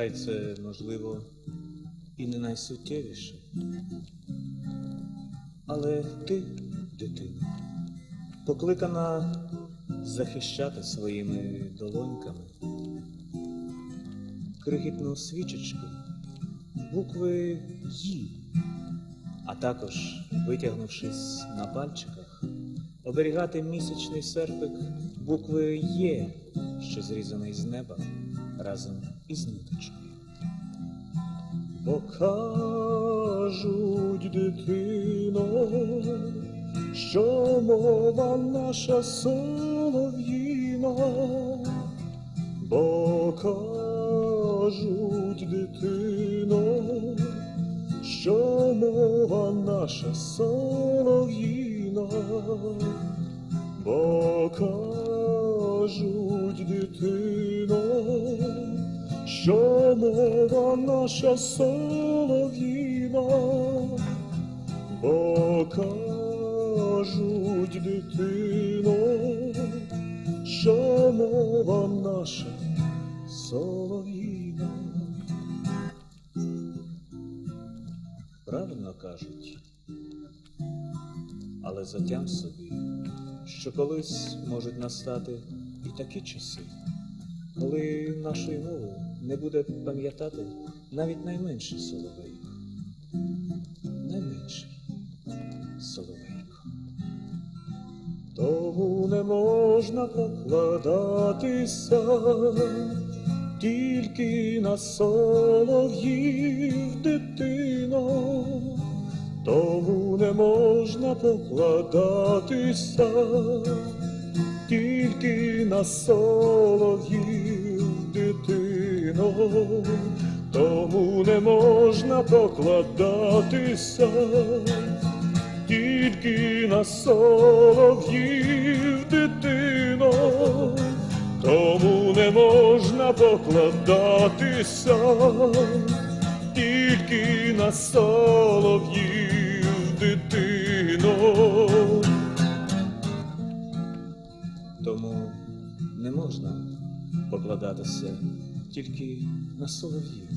Хай це, можливо, і не найсуттєвіше. Але ти, дитино, покликана захищати своїми долоньками крихітну свічечку, букви «Ї», а також, витягнувшись на пальчиках, оберігати місячний серпик букви Є, що зрізаний з неба разом із ниточкою. Бо кажуть, дитино, що мова наша солов'їна, бо кажуть, дитино, що мова наша солов'їна, бо кажуть, дитино, що мова наша солов'їна, бо кажуть, дитино, що мова наша солов'їна. Правильно кажуть, але затям собі, що колись можуть настати і такі часи, коли нашою мовою не буде пам'ятати навіть найменший соловейко. Найменший соловейко. Тому не можна покладатися тільки на солов'їв дитино, тому не можна покладатися тільки на солов'їв тому не можна покладатися тільки на солов'їв дитино, тому не можна покладатися тільки на солов'їв дитино. Тому не можна покладатися тільки на солов'їв.